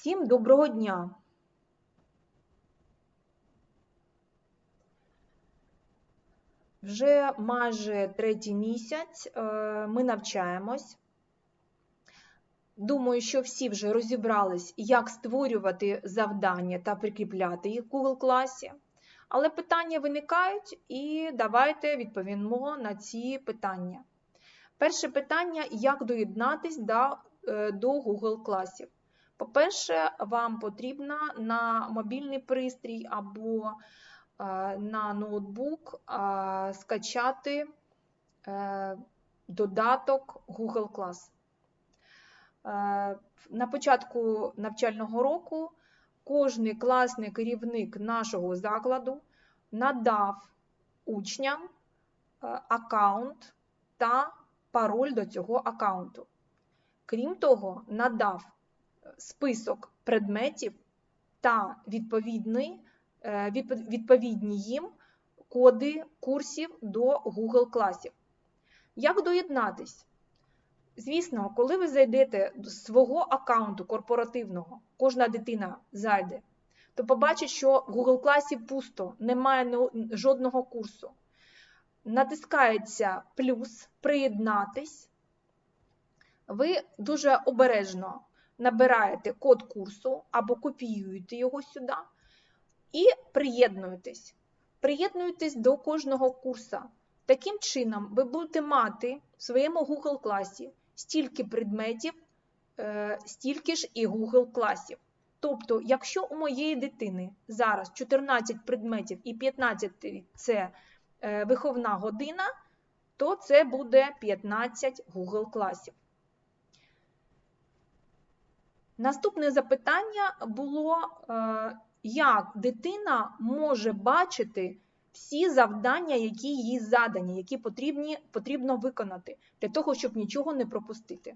Всім доброго дня! Вже майже третій місяць е, ми навчаємось. Думаю, що всі вже розібрались, як створювати завдання та прикріпляти їх в Google класі. Але питання виникають, і давайте відповімо на ці питання. Перше питання: як доєднатись е, до Google класів? По-перше, вам потрібно на мобільний пристрій або е, на ноутбук е, скачати е, додаток Google Class. На початку навчального року кожний класний керівник нашого закладу надав учням аккаунт та пароль до цього аккаунту. Крім того, надав список предметів та відповідний, відповідні їм коди курсів до Google класів. Як доєднатись? Звісно, коли ви зайдете до свого аккаунту корпоративного, кожна дитина зайде, то побачить, що в Google класі пусто, немає жодного курсу. Натискається плюс приєднатись. Ви дуже обережно набираєте код курсу або копіюєте його сюди і приєднуєтесь. Приєднуєтесь до кожного курсу. Таким чином, ви будете мати в своєму Google класі стільки предметів, е, стільки ж і Google класів. Тобто, якщо у моєї дитини зараз 14 предметів і 15 це е, виховна година, то це буде 15 Google класів. Наступне запитання було, е, як дитина може бачити всі завдання, які їй задані, які потрібні, потрібно виконати, для того, щоб нічого не пропустити.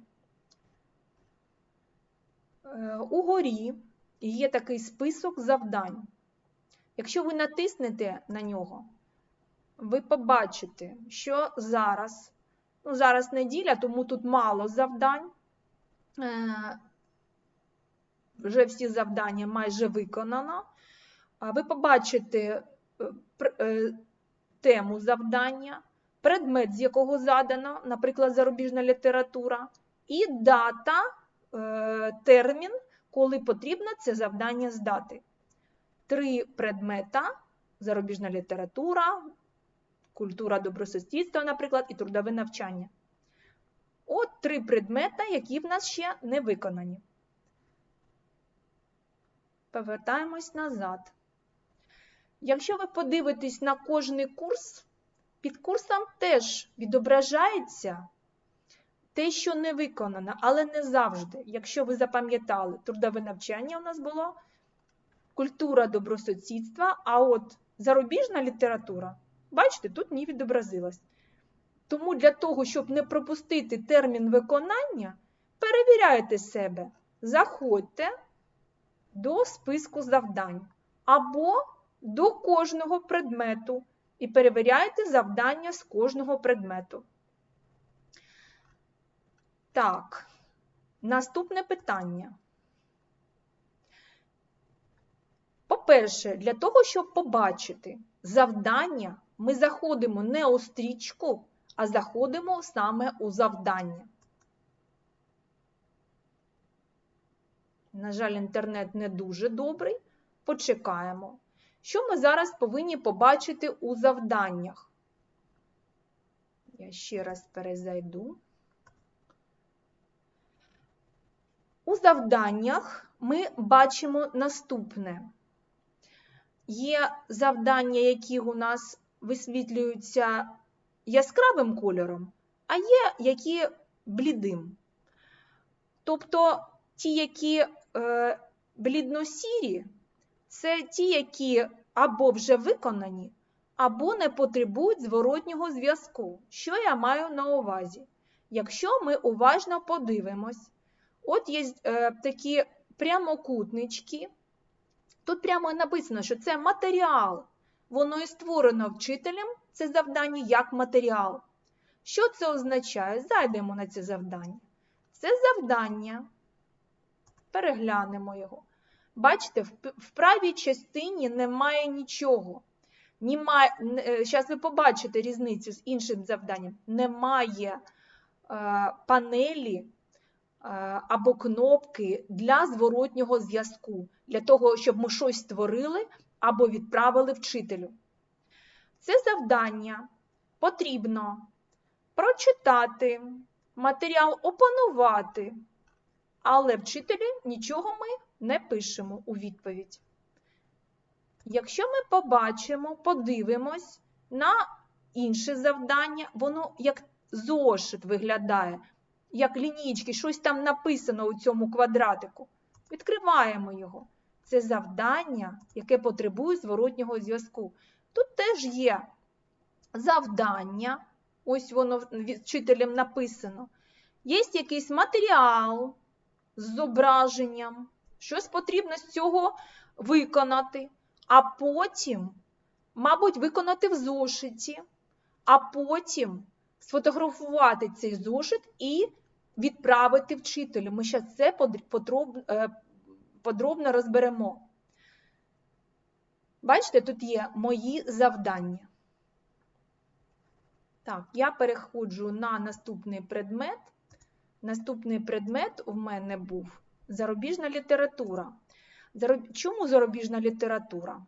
Е, угорі є такий список завдань. Якщо ви натиснете на нього, ви побачите, що зараз, ну зараз неділя, тому тут мало завдань. Вже всі завдання майже виконано. Ви побачите е, е, тему завдання, предмет, з якого задано, наприклад, зарубіжна література, і дата, е, термін, коли потрібно це завдання здати. Три предмета: зарубіжна література, культура добросусідства, наприклад, і трудове навчання. От три предмета, які в нас ще не виконані. Повертаємось назад. Якщо ви подивитесь на кожний курс, під курсом теж відображається те, що не виконано, але не завжди. Якщо ви запам'ятали, трудове навчання у нас було, культура добросусідства, а от зарубіжна література, бачите, тут не відобразилась. Тому для того, щоб не пропустити термін виконання, перевіряйте себе, заходьте до списку завдань або до кожного предмету і перевіряйте завдання з кожного предмету. Так, наступне питання. По-перше, для того, щоб побачити завдання, ми заходимо не у стрічку, а заходимо саме у завдання. На жаль, інтернет не дуже добрий. Почекаємо. Що ми зараз повинні побачити у завданнях? Я ще раз перезайду. У завданнях ми бачимо наступне. Є завдання, які у нас висвітлюються яскравим кольором, а є які блідим. Тобто ті, які блідно-сірі, це ті, які або вже виконані, або не потребують зворотнього зв'язку. Що я маю на увазі? Якщо ми уважно подивимось, от є е, такі прямокутнички, тут прямо написано, що це матеріал. Воно і створено вчителем, це завдання як матеріал. Що це означає? Зайдемо на це завдання. Це завдання переглянемо його. Бачите, в, правій частині немає нічого. Немає, зараз ви побачите різницю з іншим завданням. Немає е, панелі е, або кнопки для зворотнього зв'язку, для того, щоб ми щось створили або відправили вчителю. Це завдання потрібно прочитати, матеріал опанувати, але вчителі нічого ми не пишемо у відповідь. Якщо ми побачимо, подивимось на інше завдання, воно як зошит виглядає, як лінійки, щось там написано у цьому квадратику. Відкриваємо його. Це завдання, яке потребує зворотнього зв'язку. Тут теж є завдання, ось воно вчителем написано. Є якийсь матеріал з зображенням, щось потрібно з цього виконати, а потім, мабуть, виконати в зошиті, а потім сфотографувати цей зошит і відправити вчителю. Ми зараз це подробно, подробно розберемо. Бачите, тут є мої завдання. Так, я переходжу на наступний предмет. Наступний предмет у мене був зарубіжна література. Чому зарубіжна література?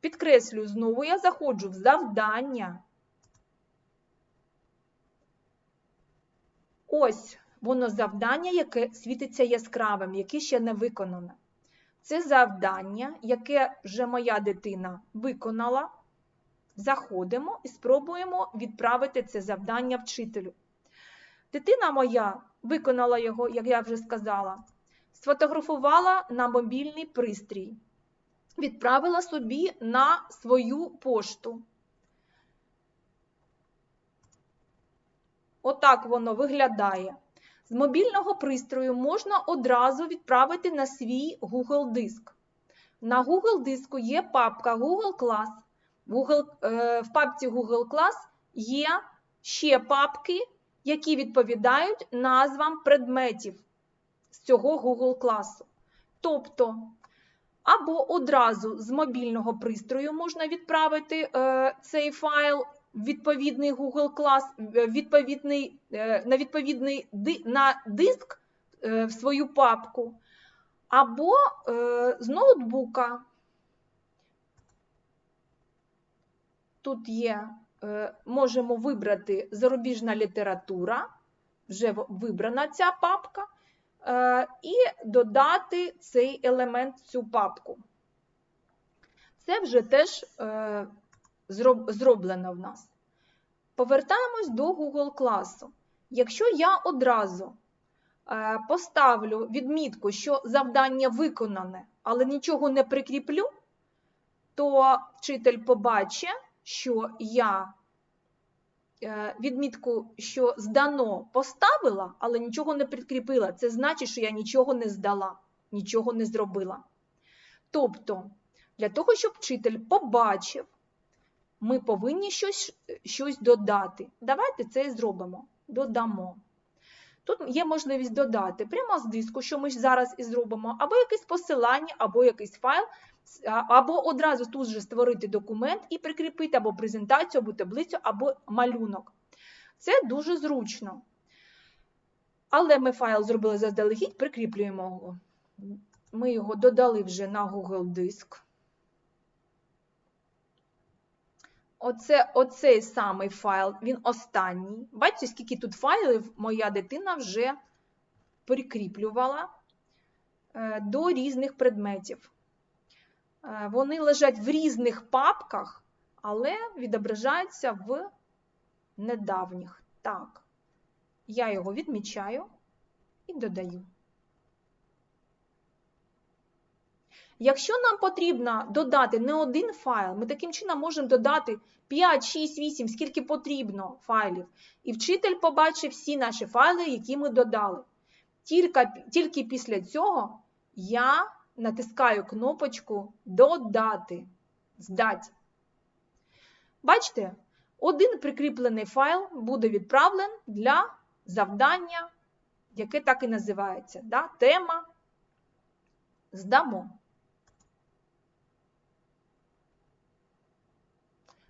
Підкреслюю, знову я заходжу в завдання. Ось воно завдання, яке світиться яскравим, яке ще не виконане. Це завдання, яке вже моя дитина виконала. Заходимо і спробуємо відправити це завдання вчителю. Дитина моя виконала його, як я вже сказала, сфотографувала на мобільний пристрій, відправила собі на свою пошту. Отак воно виглядає. З мобільного пристрою можна одразу відправити на свій Google диск. На Google диску є папка Google Class. Google, е, в папці Google Class є ще папки, які відповідають назвам предметів з цього Google класу. Тобто, або одразу з мобільного пристрою можна відправити е, цей файл відповідний Google клас, відповідний, е, на відповідний на диск е, в свою папку, або е, з ноутбука. Тут є, е, можемо вибрати зарубіжна література, вже вибрана ця папка, е, і додати цей елемент в цю папку. Це вже теж е, зроблено в нас. Повертаємось до Google класу. Якщо я одразу поставлю відмітку, що завдання виконане, але нічого не прикріплю, то вчитель побачить, що я відмітку, що здано поставила, але нічого не прикріпила. Це значить, що я нічого не здала, нічого не зробила. Тобто, для того, щоб вчитель побачив, ми повинні щось щось додати. Давайте це і зробимо. Додамо. Тут є можливість додати прямо з диску, що ми зараз і зробимо, або якесь посилання, або якийсь файл, або одразу тут же створити документ і прикріпити або презентацію, або таблицю, або малюнок. Це дуже зручно. Але ми файл зробили заздалегідь, прикріплюємо його. Ми його додали вже на Google диск. Оце, Оцей самий файл, він останній. Бачите, скільки тут файлів моя дитина вже прикріплювала е, до різних предметів. Е, вони лежать в різних папках, але відображаються в недавніх. Так, я його відмічаю і додаю. Якщо нам потрібно додати не один файл, ми таким чином можемо додати 5, 6, 8, скільки потрібно файлів. І вчитель побачить всі наші файли, які ми додали. Тільки, тільки після цього я натискаю кнопочку Додати. Здать. Бачите, один прикріплений файл буде відправлен для завдання, яке так і називається. Да? Тема здамо.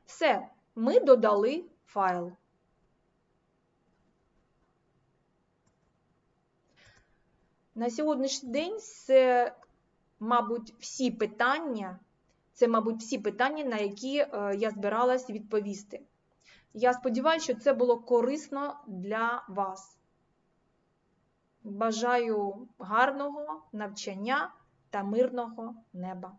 Все, ми додали файл. На сьогоднішній день це, мабуть, всі питання, це, мабуть, всі питання, на які е, я збиралась відповісти. Я сподіваюся, що це було корисно для вас. Бажаю гарного навчання та мирного неба.